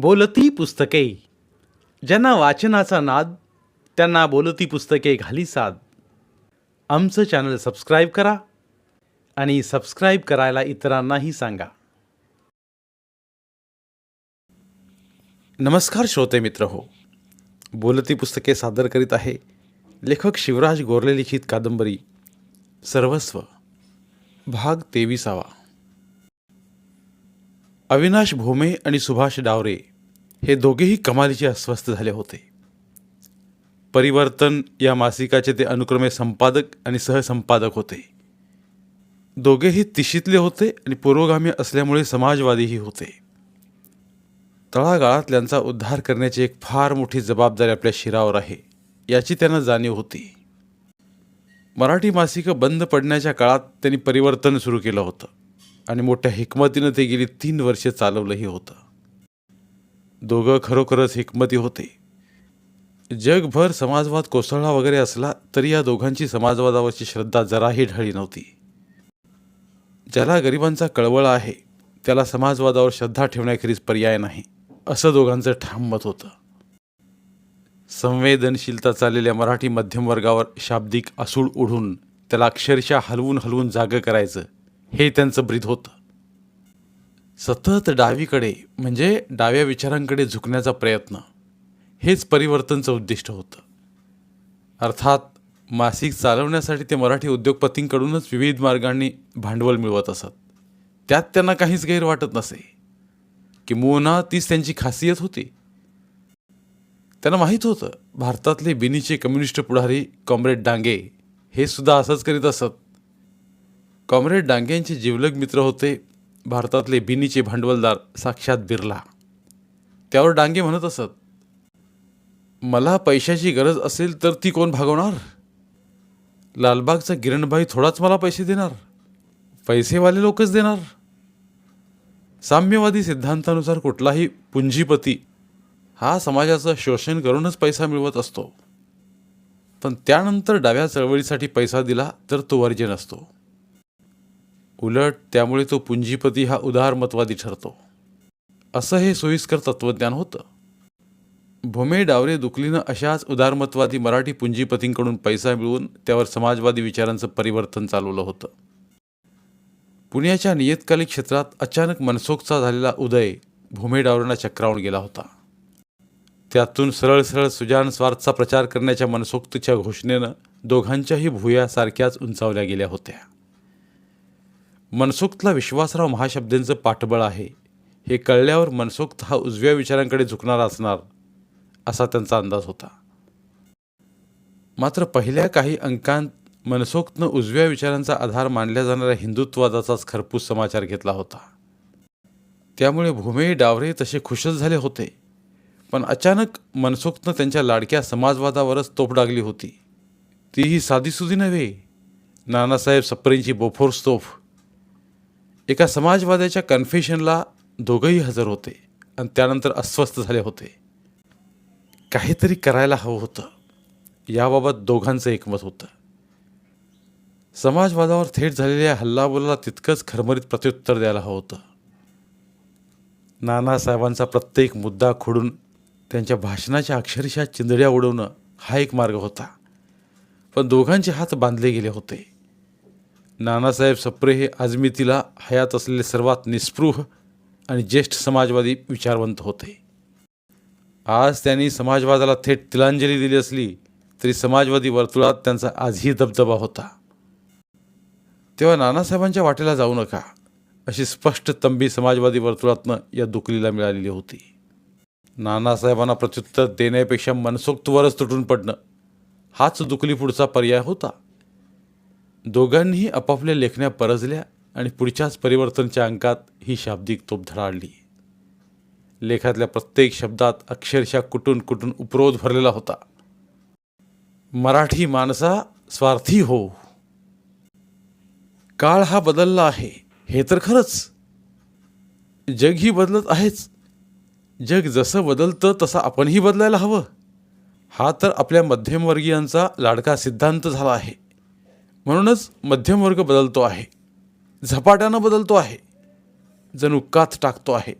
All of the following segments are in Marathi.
बोलती पुस्तके. ज्यांना वाचनाचा नाद त्यांना बोलती पुस्तके घाली साद. आमचं चॅनल सबस्क्राईब करा आणि सबस्क्राईब करायला इतरांनाही सांगा. नमस्कार श्रोते मित्र हो. बोलती पुस्तके सादर करीत आहे लेखक शिवराज गोरले लिखित कादंबरी सर्वस्व भाग तेविसावा. अविनाश भोमे आणि सुभाष डावरे हे दोघेही कमालीचे अस्वस्थ झाले होते. परिवर्तन या मासिकाचे ते अनुक्रमे संपादक आणि सहसंपादक होते. दोघेही तिशीतले होते आणि पुरोगामी असल्यामुळे समाजवादीही होते. तळागाळात त्यांचा उद्धार करण्याची एक फार मोठी जबाबदारी आपल्या शिरावर आहे याची त्यांना जाणीव होती. मराठी मासिकं बंद पडण्याच्या काळात त्यांनी परिवर्तन सुरू केलं होतं. आणि मोठ्या हिकमतीनं ते गेली तीन वर्षे चालवलंही होतं. दोघं खरोखरच हिकमती होते. जगभर समाजवाद कोसळला वगैरे असला तरी या दोघांची समाजवादावरची श्रद्धा जराही ढळी नव्हती. ज्याला गरिबांचा कळवळ आहे त्याला समाजवादावर श्रद्धा ठेवण्याखेरीज पर्याय नाही असं दोघांचं ठाम मत होतं. संवेदनशीलता चाललेल्या मराठी मध्यमवर्गावर शाब्दिक असूळ ओढून त्याला अक्षरशः हलवून हलवून जागं करायचं हे त्यांचं ब्रीद होतं. सतत डावीकडे म्हणजे डाव्या विचारांकडे झुकण्याचा प्रयत्न हेच परिवर्तनचं उद्दिष्ट होतं. अर्थात मासिक चालवण्यासाठी ते मराठी उद्योगपतींकडूनच विविध मार्गांनी भांडवल मिळवत असत. त्यात त्यांना काहीच गैर वाटत नसे. किंबहुना तीच त्यांची खासियत होती. त्यांना माहीत होतं भारतातले बिनीचे कम्युनिस्ट पुढारी कॉम्रेड डांगे हे सुद्धा असंच करीत असत. कॉम्रेड डांगेंचे जिवलग मित्र होते भारतातले बिनीचे भांडवलदार साक्षात बिर्ला. त्यावर डांगे म्हणत असत मला पैशाची गरज असेल तर ती कोण भागवणार? लालबागचा किरणबाई थोडाच मला पैसे देणार पैसेवाले लोकच देणार. साम्यवादी सिद्धांतानुसार कुठलाही पुंजीपती हा समाजाचं शोषण करूनच पैसा मिळवत असतो. पण त्यानंतर डाव्या चळवळीसाठी पैसा दिला तर तो वर्जन असतो उलट त्यामुळे तो पुंजीपती हा उदारमतवादी ठरतो. असं हे सोयीस्कर तत्त्वज्ञान होतं. भूमे डावरे दुकलीनं अशाच उदारमतवादी मराठी पुंजीपतींकडून पैसा मिळवून त्यावर समाजवादी विचारांचं परिवर्तन चालवलं होतं. पुण्याच्या नियतकालिक क्षेत्रात अचानक मनसोखचा झालेला उदय भोमे डावरेंना चक्रावून गेला होता. त्यातून सरळ सरळ सुजान स्वार्थचा प्रचार करण्याच्या मनसोक्तीच्या घोषणेनं दोघांच्याही भुया सारख्याच उंचावल्या गेल्या होत्या. मनसोक्तला विश्वासराव महाशब्देंचं पाठबळ आहे. हे कळल्यावर मनसोक्त हा उजव्या विचारांकडे झुकणारा असणार असा त्यांचा अंदाज होता. मात्र पहिल्या काही अंकांत मनसोक्तनं उजव्या विचारांचा आधार मानल्या जाणाऱ्या हिंदुत्ववादाचाच खरपूस समाचार घेतला होता. त्यामुळे भूमे डावरे तसे खुशच झाले होते. पण अचानक मनसोक्तनं त्यांच्या लाडक्या समाजवादावरच तोफ डागली होती. तीही साधीसुधी नव्हे. नानासाहेब सप्रेंची बोफोर्स तोफ एका समाजवाद्याच्या कन्फेशनला दोघंही हजर होते आणि त्यानंतर अस्वस्थ झाले होते. काहीतरी करायला हवं होतं. याबाबत दोघांचं एकमत होतं. समाजवादावर थेट झालेल्या हल्लाबोलाला तितकंच खरमरीत प्रत्युत्तर द्यायला हवं होतं. नानासाहेबांचा प्रत्येक मुद्दा खोडून त्यांच्या भाषणाच्या अक्षरशः चिंदड्या उडवणं हा एक मार्ग होता. पण दोघांचे हात बांधले गेले होते. नानासाहेब सप्रे हे आजमितीला हयात असलेले सर्वात निस्पृह आणि ज्येष्ठ समाजवादी विचारवंत होते. आज त्यांनी समाजवादाला थेट तिलांजली दिली असली तरी समाजवादी वर्तुळात त्यांचा आजही दबदबा होता. तेव्हा नानासाहेबांच्या वाटेला जाऊ नका अशी स्पष्ट तंबी समाजवादी वर्तुळातनं या दुकलीला मिळालेली होती. नानासाहेबांना प्रत्युत्तर देण्यापेक्षा मनसोक्तवरच तुटून पडणं हाच दुकली पुढचा पर्याय होता. दोघांनीही आपापल्या लेखण्या परजल्या आणि पुढच्याच परिवर्तनच्या अंकात ही शाब्दिक तोप धडाडली. लेखातल्या प्रत्येक शब्दात अक्षरशः कुटून कुटून उपरोध भरलेला होता. मराठी माणसा स्वार्थी हो. काळ हा बदलला आहे हे तर खरंच. जग ही बदलत आहेच. जग जसं बदलतं तसं आपणही बदलायला हवं. हा तर आपल्या मध्यमवर्गीयांचा लाडका सिद्धांत झाला आहे. म्हणूनच मध्यमवर्ग बदलतो आहे. झपाट्यानं बदलतो आहे. जणू कात टाकतो आहे.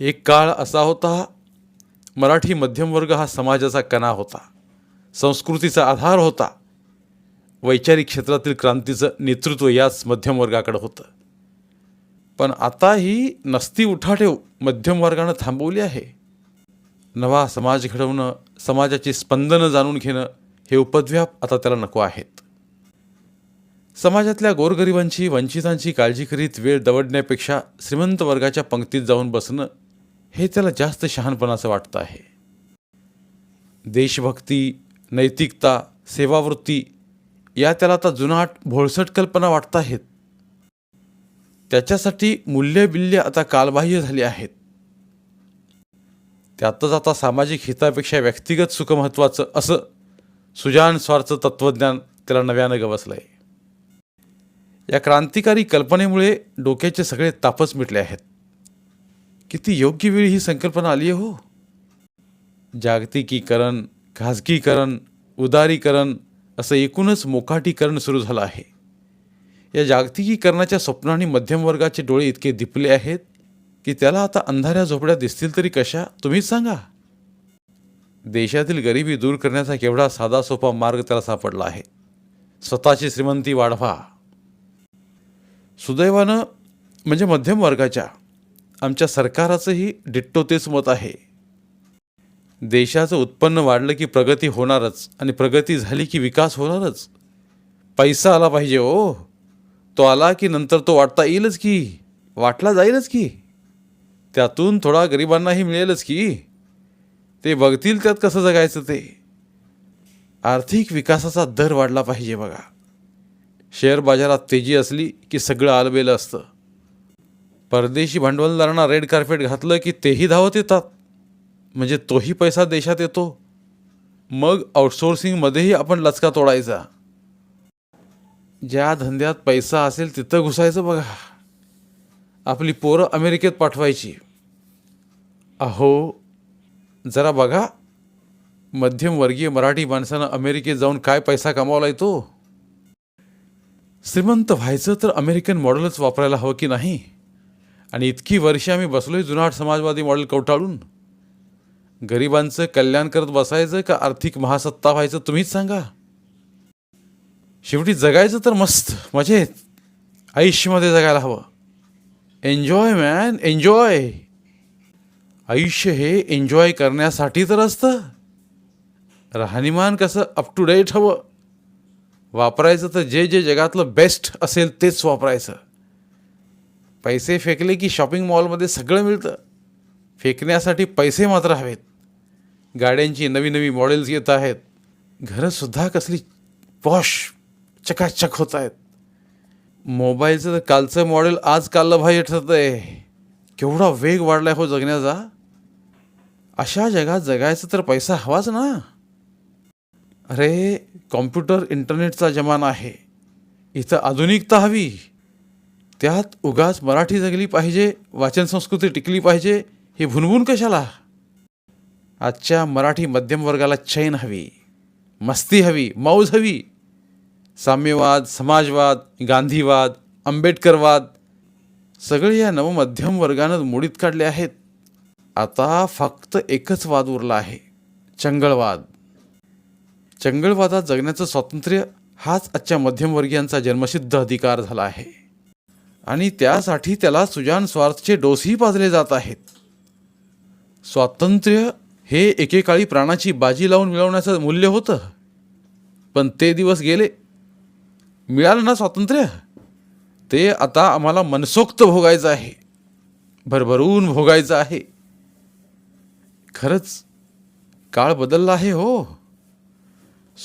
एक काळ असा होता मराठी मध्यमवर्ग हा समाजाचा कणा होता. संस्कृतीचा आधार होता. वैचारिक क्षेत्रातील क्रांतीचं नेतृत्व याच मध्यमवर्गाकडे होतं. पण आता ही नसती उठाठेव मध्यमवर्गानं थांबवली आहे. नवा समाज घडवणं समाजाची स्पंदनं जाणून घेणं हे उपद्व्याप आता त्याला नको आहेत. समाजातल्या गोरगरिबांची वंचितांची काळजी करीत वेळ दवडण्यापेक्षा श्रीमंत वर्गाच्या पंक्तीत जाऊन बसणं हे त्याला जास्त शहाणपणाचं वाटतं आहे. देशभक्ती नैतिकता सेवावृत्ती या त्याला आता जुनाट भोळसट कल्पना वाटत आहेत. त्याच्यासाठी मूल्यबिल्य आता कालबाह्य झाली आहेत. त्यातच आता सामाजिक हितापेक्षा व्यक्तिगत सुख महत्त्वाचं असं सुजान स्वार्थ तत्त्वज्ञान त्याला नव्यानं गवसलं आहे या क्रांतिकारी कल्पनेमुळे डोक्याचे सगळे तापच मिटले आहेत. किती योग्य वेळी ही संकल्पना आली आहे हो? जागतिकीकरण खाजगीकरण उदारीकरण असं एकूणच मोकाटीकरण सुरू झालं आहे. या जागतिकीकरणाच्या स्वप्नाने मध्यमवर्गाचे डोळे इतके दिपले आहेत की त्याला आता अंधाऱ्या झोपड्या दिसतील तरी कशा? तुम्हीच सांगा. देशातील गरिबी दूर करण्याचा केवढा साधा सोपा मार्ग त्याला सापडला आहे. स्वतःची श्रीमंती वाढवा. सुदैवानं म्हणजे मध्यम वर्गाच्या आमच्या सरकाराचंही डिट्टो तेच मत आहे. देशाचं उत्पन्न वाढलं की प्रगती होणारच आणि प्रगती झाली की विकास होणारच. पैसा आला पाहिजे ओ तो आला की नंतर तो वाटता येईलच की वाटला जाईलच की. त्यातून थोडा गरिबांनाही मिळेलच की. ते बघतील त्यात कसं जगायचं ते. आर्थिक विकासाचा दर वाढला पाहिजे बघा. शेअर बाजारात तेजी असली की सगळं आलबेलं असतं. परदेशी भांडवलदारांना रेड कार्पेट घातलं की तेही धावत येतात. म्हणजे तोही पैसा देशात येतो. मग आउटसोर्सिंगमध्येही आपण लचका तोडायचा. ज्या धंद्यात पैसा असेल तिथं घुसायचं बघा. आपली पोरं अमेरिकेत पाठवायची. अहो जरा बघा मध्यमवर्गीय मराठी माणसानं अमेरिकेत जाऊन काय पैसा कमावला येतो श्रीमंत व्हायचं तर अमेरिकन मॉडेलच वापरायला हवं की नाही? आणि इतकी वर्षे आम्ही बसलो आहे जुनाट समाजवादी मॉडेल कवटाळून. गरिबांचं कल्याण करत बसायचं का आर्थिक महासत्ता व्हायचं तुम्हीच सांगा. शेवटी जगायचं तर मस्त मजेत. आयुष्यामध्ये जगायला हवं. एन्जॉय मॅन एन्जॉय आयुष्य हे एन्जॉय करण्यासाठी तर असतं. राहणीमान कसं अप टू डेट हवं. वापरायचं तर जे जे जगातलं बेस्ट असेल तेच वापरायचं. पैसे फेकले की शॉपिंग मॉलमध्ये सगळं मिळतं. फेकण्यासाठी पैसे मात्र हवेत. गाड्यांची नवी नवी मॉडेल्स येत आहेत. घरंसुद्धा कसली पॉश चकाचक होत आहेत. मोबाईलचं तर कालचं मॉडेल आज कालबाह्य ठरतं आहे केवढा वेग वाढलाय हो जगण्याचा. अशा जगात जगायचं तर पैसा हवाच ना. अरे कॉम्प्युटर इंटरनेटचा जमाना आहे. इथं आधुनिकता हवी. त्यात उगाच मराठी जगली पाहिजे वाचन संस्कृती टिकली पाहिजे हे भुनभुन कशाला? आजच्या मराठी मध्यम वर्गाला चैन हवी मस्ती हवी मौज हवी. साम्यवाद समाजवाद गांधीवाद आंबेडकरवाद सगळे या नवमध्यम वर्गानं मोडीत काढले आहेत. आता फक्त एकच वाद उरला आहे चंगळवाद. चंगळवादात जगण्याचं स्वातंत्र्य हाच आजच्या मध्यमवर्गीयांचा जन्मसिद्ध अधिकार झाला आहे. आणि त्यासाठी त्याला सुजान स्वार्थचे डोसही पाजले जात आहेत. स्वातंत्र्य हे एकेकाळी प्राणाची बाजी लावून मिळवण्याचं मूल्य होतं. पण ते दिवस गेले. मिळालं ना स्वातंत्र्य? ते आता आम्हाला मनसोक्त भोगायचं आहे. भरभरून भोगायचं आहे. खरंच काळ बदलला आहे हो.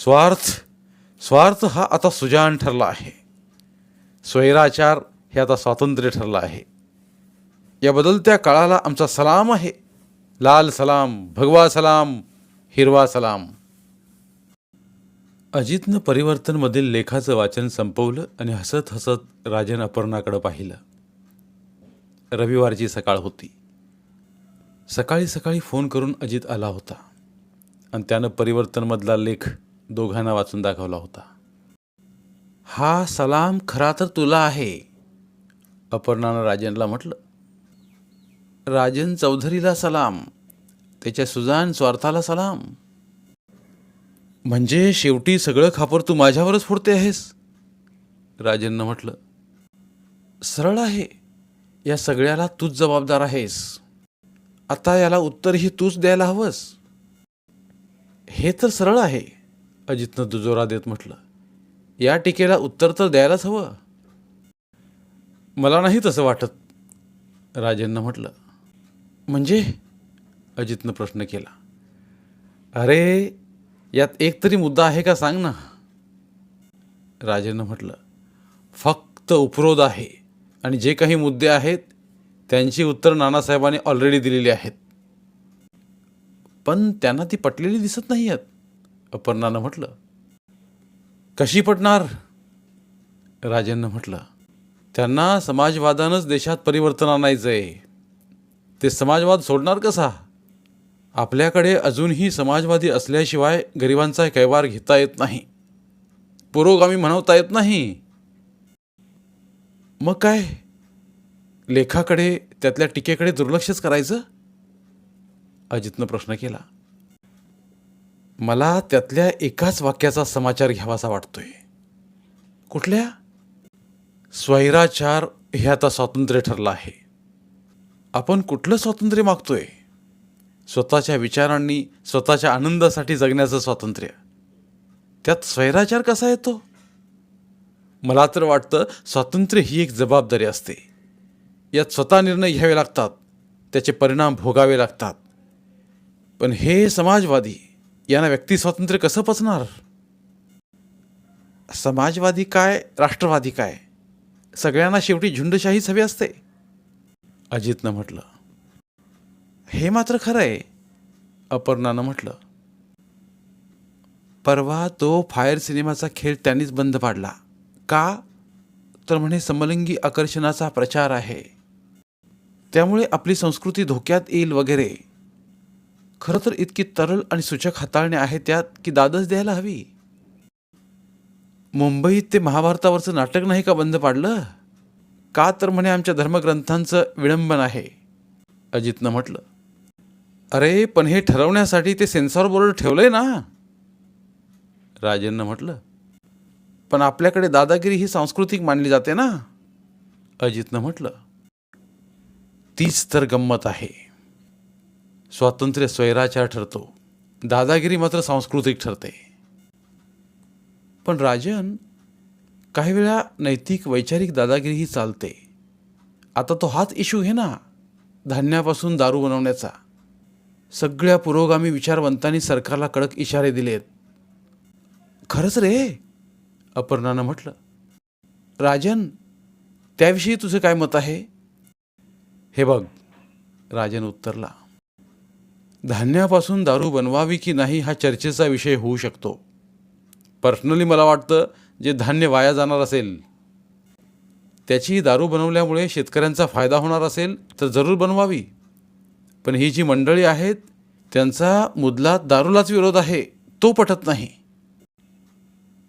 स्वार्थ स्वार्थ हा आता सुजान ठरला आहे. स्वैराचार हे आता स्वातंत्र्य ठरलं आहे. या बदलत्या काळाला आमचा सलाम आहे. लाल सलाम भगवा सलाम हिरवा सलाम. अजितनं परिवर्तनमधील लेखाचं वाचन संपवलं आणि हसत हसत राजन अपर्णाकडं पाहिलं. रविवारची सकाळ होती. सकाळी सकाळी फोन करून अजित आला होता आणि त्यानं परिवर्तनमधला लेख दोघांना वाचून दाखवला होता. हा सलाम खरा तर तुला आहे अपर्णानं राजनला म्हटलं. राजन चौधरीला सलाम त्याच्या सुजान स्वार्थाला सलाम म्हणजे शेवटी सगळं खापर तू माझ्यावरच फोडते आहेस? राजेंना म्हटलं सरळ आहे या सगळ्याला तूच जबाबदार आहेस. आता याला उत्तरही तूच द्यायला हवंस. हे तर सरळ आहे अजितनं दुजोरा देत म्हटलं. या टीकेला उत्तर तर द्यायलाच हवं. मला नाही तसं वाटत राजेंनं म्हटलं. म्हणजे? अजितनं प्रश्न केला. अरे यात एक तरी मुद्दा आहे का सांग ना? राजेंनं म्हटलं फक्त उपरोध आहे आणि जे काही मुद्दे आहेत त्यांची उत्तर नानासाहेबांनी ऑलरेडी दिलेली आहेत. पण त्यांना ती पटलेली दिसत नाही आहेत अपर्णानं म्हटलं. कशी पटणार? राजेंनं म्हटलं. त्यांना समाजवादानंच देशात परिवर्तन आणायचं आहे ते समाजवाद सोडणार कसा? आपल्याकडे अजूनही समाजवादी असल्याशिवाय गरिबांचा कैवार घेता येत नाही. पुरोगामी म्हणवता येत नाही. मग काय? लेखाकडे त्यातल्या टीकेकडे दुर्लक्षच करायचं? अजितनं प्रश्न केला. मला त्यातल्या एकाच वाक्याचा समाचार घ्यावासा वाटतोय. कुठल्या? स्वैराचार हे आता स्वातंत्र्य ठरलं आहे. आपण कुठलं स्वातंत्र्य मागतोय? स्वतःच्या विचारांनी स्वतःच्या आनंदासाठी जगण्याचं स्वातंत्र्य. त्यात स्वैराचार कसा येतो? मला तर वाटतं स्वातंत्र्य ही एक जबाबदारी असते. यात स्वतः निर्णय घ्यावे लागतात. त्याचे परिणाम भोगावे लागतात. पण हे समाजवादी यांना व्यक्ती स्वातंत्र्य कसं पचणार? समाजवादी काय राष्ट्रवादी काय? सगळ्यांना शेवटी झुंडशाहीच हवी असते. अजितनं म्हटलं. हे मात्र खरं आहे अपर्णानं म्हटलं. परवा तो फायर सिनेमाचा खेळ त्यांनीच बंद पाडला. का? तर म्हणे समलिंगी आकर्षणाचा प्रचार आहे. त्यामुळे आपली संस्कृती धोक्यात येईल वगैरे. खरं तर इतकी तरल आणि सूचक हाताळणे आहे त्यात की दादच द्यायला हवी. मुंबईत ते महाभारतावरचं नाटक नाही का बंद पाडलं? का तर म्हणे आमच्या धर्मग्रंथांचं विडंबन आहे अजितनं म्हटलं. अरे पण हे ठरवण्यासाठी ते सेन्सॉर बोर्ड ठेवलंय ना. राजेंनं म्हटलं पण आपल्याकडे दादागिरी ही सांस्कृतिक मानली जाते ना. अजितनं म्हटलं तीच तर गंमत आहे. स्वातंत्र्य स्वैराचार ठरतो. दादागिरी मात्र सांस्कृतिक ठरते. पण राजन काही वेळा नैतिक वैचारिक दादागिरीही चालते. आता तो हाच इश्यू घे ना धान्यापासून दारू बनवण्याचा. सगळ्या पुरोगामी विचारवंतांनी सरकारला कडक इशारे दिलेत खरंच रे? अपर्णानं म्हटलं. राजन त्याविषयी तुझं काय मत आहे? हे बघ राजन उत्तरला. धान्यापासून दारू बनवावी की नाही हा चर्चेचा विषय होऊ शकतो. पर्सनली मला वाटतं जे धान्य वाया जाणार असेल त्याची दारू बनवल्यामुळे शेतकऱ्यांचा फायदा होणार असेल तर जरूर बनवावी. पण ही जी मंडळी आहेत त्यांचा मुदलात दारूलाच विरोध आहे तो पटत नाही.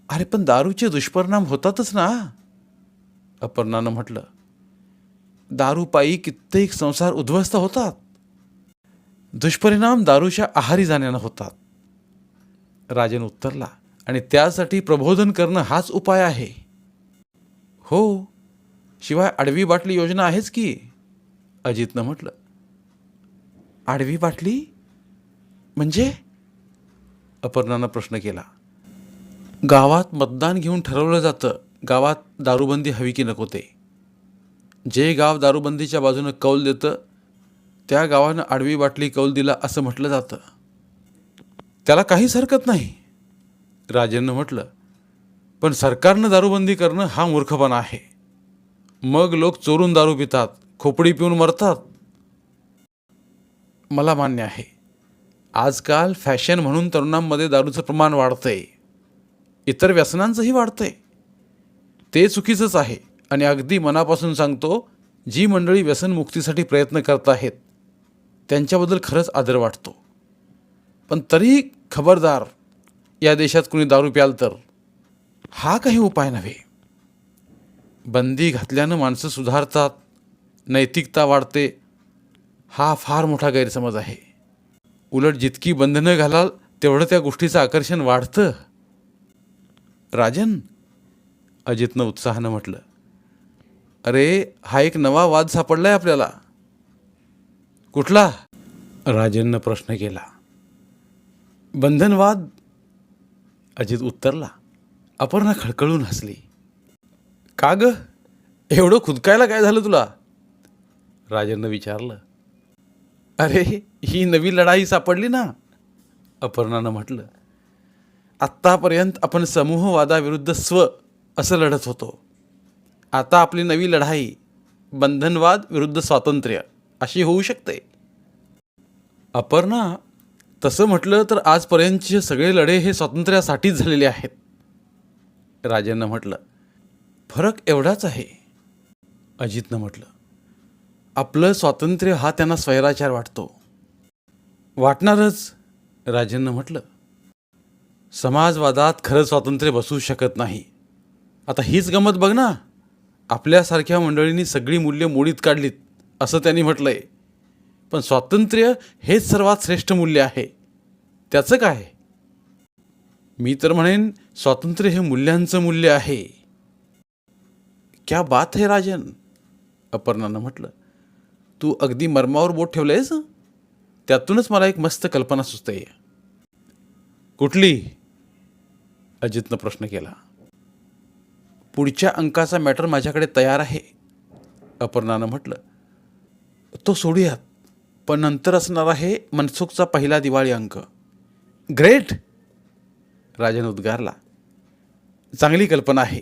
अरे पण दारूचे दुष्परिणाम होतातच ना? अपर्णानं म्हटलं. दारूपायी कित्येक संसार उद्ध्वस्त होतात. दुष्परिणाम दारूच्या आहारी जाण्यानं होतात. राजन उत्तरला आणि त्यासाठी प्रबोधन करणं हाच उपाय आहे. हो शिवाय आडवी बाटली योजना आहेच की? अजितनं म्हटलं. आडवी बाटली म्हणजे? अपर्णानं प्रश्न केला. गावात मतदान घेऊन ठरवलं जातं गावात दारूबंदी हवी की नको ते. जे गाव दारूबंदीच्या बाजूनं कौल देतं त्या गावानं आडवी बाटली कौल दिला असं म्हटलं जातं. त्याला काहीच हरकत नाही. राजेंनं म्हटलं पण सरकारनं दारूबंदी करणं हा मूर्खपणा आहे. मग लोक चोरून दारू पितात खोपडी पिऊन मरतात. मला मान्य आहे. आजकाल फॅशन म्हणून तरुणांमध्ये दारूचं प्रमाण वाढतंय. इतर व्यसनांचंही वाढतंय. ते चुकीचंच आहे आणि अगदी मनापासून सांगतो जी मंडळी व्यसनमुक्तीसाठी प्रयत्न करत आहेत त्यांच्याबद्दल खरंच आदर वाटतो. पण तरी खबरदार या देशात कुणी दारू प्याल तर? हा काही उपाय नव्हे. बंदी घातल्यानं माणसं सुधारतात नैतिकता वाढते हा फार मोठा गैरसमज आहे. उलट जितकी बंधनं घालाल तेवढं त्या गोष्टीचं आकर्षण वाढतं. राजन अजितनं उत्साहानं म्हटलं अरे हा एक नवा वाद सापडलाय आपल्याला. कुठला? राजननं प्रश्न केला. बंधनवाद? अजित उत्तरला अपर्णा खळखळून हसली. का ग? एवढं खुदकायला काय झालं तुला? राजननं विचारलं अरे ही नवी लढाई सापडली ना? अपर्णानं म्हटलं आत्तापर्यंत आपण समूहवादाविरुद्ध स्व असं लढत होतो. आता आपली नवी लढाई बंधनवाद विरुद्ध स्वातंत्र्य अशी होऊ शकते. अपर्णा तसं म्हटलं तर आजपर्यंतचे सगळे लढे हे स्वातंत्र्यासाठीच झालेले आहेत. राजांना म्हटलं फरक एवढाच आहे. अजितनं म्हटलं आपलं स्वातंत्र्य हा त्यांना स्वैराचार वाटतो. वाटणारच राजेंना म्हटलं समाजवादात खरं स्वातंत्र्य बसू शकत नाही. आता हीच गमत बघ ना आपल्यासारख्या मंडळींनी सगळी मूल्य मोडीत काढलीत असं त्यांनी म्हटलंय. पण स्वातंत्र्य हेच सर्वात श्रेष्ठ मूल्य आहे. त्याचं काय? मी तर म्हणेन स्वातंत्र्य हे मूल्यांचं मूल्य आहे. क्या बात है राजन? अपर्णानं म्हटलं. तू अगदी मर्मावर बोट ठेवलंयस? त्यातूनच मला एक मस्त कल्पना सुचते कुठली? अजितनं प्रश्न केला. पुढच्या अंकाचा मॅटर माझ्याकडे तयार आहे अपर्णानं म्हटलं. तो सोडूयात पण नंतर असणार आहे मनसुखचा पहिला दिवाळी अंक. ग्रेट! राजन उद्गारला. चांगली कल्पना आहे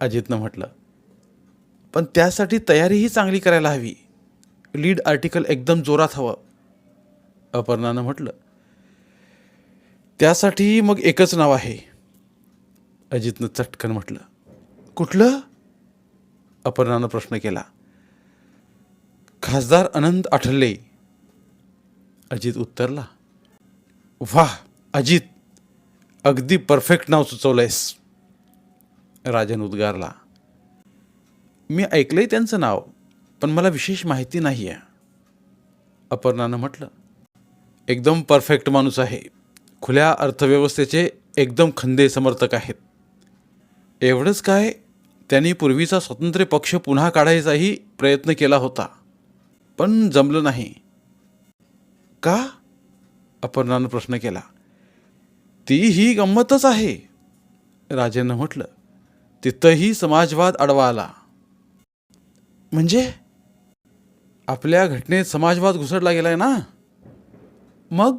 अजितनं म्हटलं. पण त्यासाठी तयारीही चांगली करायला हवी. लीड आर्टिकल एकदम जोरात हवं अपर्णानं म्हटलं. त्यासाठी मग एकच नाव आहे. अजितनं चटकन म्हटलं. कुठलं? अपर्णानं प्रश्न केला. खासदार अनंत आठल्ले. अजित उत्तरला. वाह अजित. अगदी परफेक्ट नाव सुचवलंयस. राजन उद्गारला. मी ऐकलंय त्यांचं नाव. पण मला विशेष माहिती नाही आहे अपर्णानं म्हटलं एकदम परफेक्ट माणूस आहे. खुल्या अर्थव्यवस्थेचे एकदम खंदे समर्थक आहेत. एवढंच काय त्यांनी पूर्वीचा स्वतंत्र पक्ष पुन्हा काढायचाही प्रयत्न केला होता. पण जमलं नाही. का? अपर्णानं प्रश्न केला. ती ही गंमतच आहे. राजेनं म्हटलं तिथंही समाजवाद अडवा आला. म्हणजे? आपल्या घटनेत समाजवाद घुसडला गेलाय ना? मग?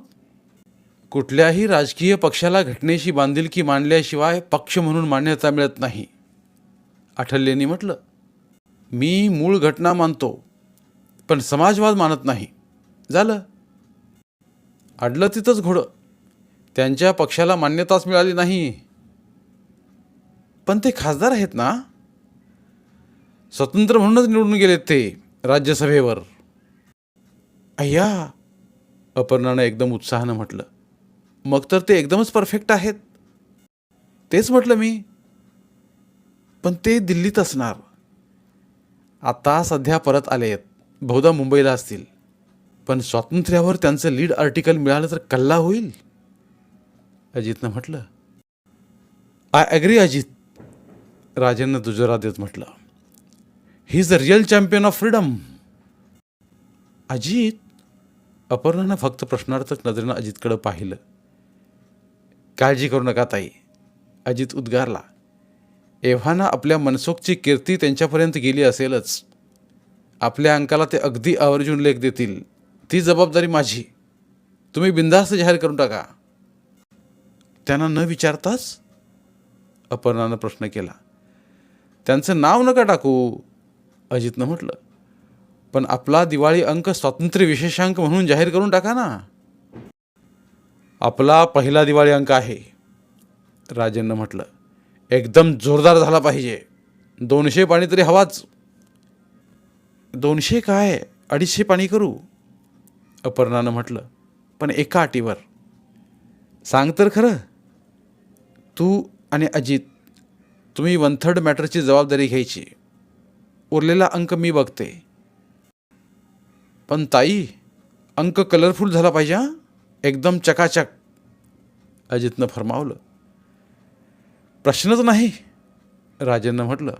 कुठल्याही राजकीय पक्षाला घटनेशी बांधिलकी मांडल्याशिवाय पक्ष म्हणून मान्यता मिळत नाही. आठल्यांनी म्हटलं मी मूळ घटना मानतो पण समाजवाद मानत नाही. झालं. अडलं तिथंच घोडं. त्यांच्या पक्षाला मान्यताच मिळाली नाही. पण ते खासदार आहेत ना? स्वतंत्र म्हणूनच निवडून गेलेत ते. राज्यसभेवर. अय्या! अपर्णानं एकदम उत्साहानं म्हटलं मग तर ते एकदमच परफेक्ट आहेत. तेच म्हटलं मी. पण ते दिल्लीत असणार. आता सध्या परत आले आहेत. बहुधा मुंबईला असतील. पण स्वातंत्र्यावर त्यांचं लीड आर्टिकल मिळालं तर कल्ला होईल. अजितनं म्हटलं आय ॲग्री अजित. राजेंनं दुजोरा देत म्हटलं he is the real champion of freedom Ajit अपर्णानं फक्त प्रश्नार्थक नजरेनं अजितकडं पाहिलं काळजी करू नका ताई अजित उद्गारला एव्हाना आपल्या मनसोखची कीर्ती त्यांच्यापर्यंत गेली असेलच आपल्या अंकाला ते अगदी आवर्जून लेख देतील ती जबाबदारी माझी तुम्ही बिंदास्त जाहीर करून टाका त्यांना न विचारताच अपर्णानं प्रश्न केला त्यांचं नाव नका टाकू अजितनं म्हटलं. पण आपला दिवाळी अंक स्वातंत्र्य विशेषांक म्हणून जाहीर करून टाका ना. आपला पहिला दिवाळी अंक आहे राजेंनं म्हटलं. एकदम जोरदार झाला पाहिजे. दोनशे पाणी तरी हवाच. दोनशे काय? अडीचशे पाणी करू अपर्णानं म्हटलं. पण एका अटीवर. सांग तर खरं. तू आणि अजित तुम्ही वन थर्ड मॅटरची जबाबदारी घ्यायची. उरलेला अंक मी बघते. पण ताई अंक कलरफुल झाला पाहिजे एकदम चकाचक. अजितनं फरमावलं. प्रश्नच नाही राजेंनं म्हटलं.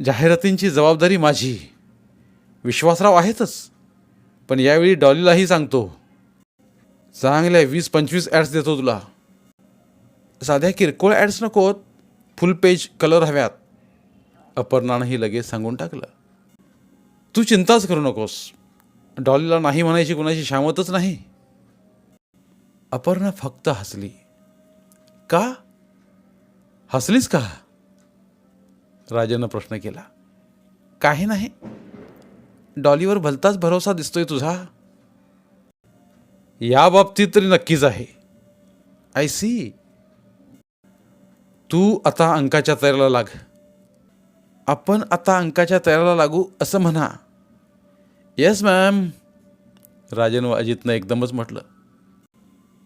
जाहिरातींची जबाबदारी माझी. विश्वासराव आहेतच पण यावेळी डॉलीलाही सांगतो. चांगल्या वीस पंचवीस ॲड्स देतो तुला. साध्या किरकोळ ॲड्स नकोत फुल पेज कलर हव्यात. अपर्णानंही लगेच सांगून टाकलं. तू चिंताच करू नकोस. डॉलीला नाही म्हणायची कुणाची शामतच नाही. अपर्णा फक्त हसली. का? हसलीस का? राजानं प्रश्न केला. काही नाही. डॉलीवर भलताच भरोसा दिसतोय तुझा. या बाबतीत तरी नक्कीच आहे. आय सी तू आता अंकाच्या तयारीला लाग. आपण आता अंकाच्या तयारीला लागू असं म्हणा. येस मॅम राजन व अजितनं एकदमच म्हटलं.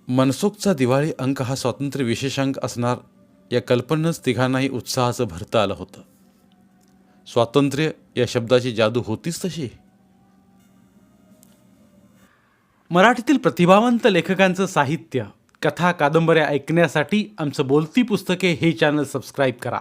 मनसुखचा दिवाळी अंक हा स्वातंत्र्य विशेषांक असणार या कल्पनेच तिघांनाही उत्साहाचं भरतं आलं होतं. स्वातंत्र्य या शब्दाची जादू होतीच तशी. मराठीतील प्रतिभावंत लेखकांचं साहित्य कथा कादंबऱ्या ऐकण्यासाठी आमचं बोलती पुस्तके हे चॅनल सबस्क्राईब करा.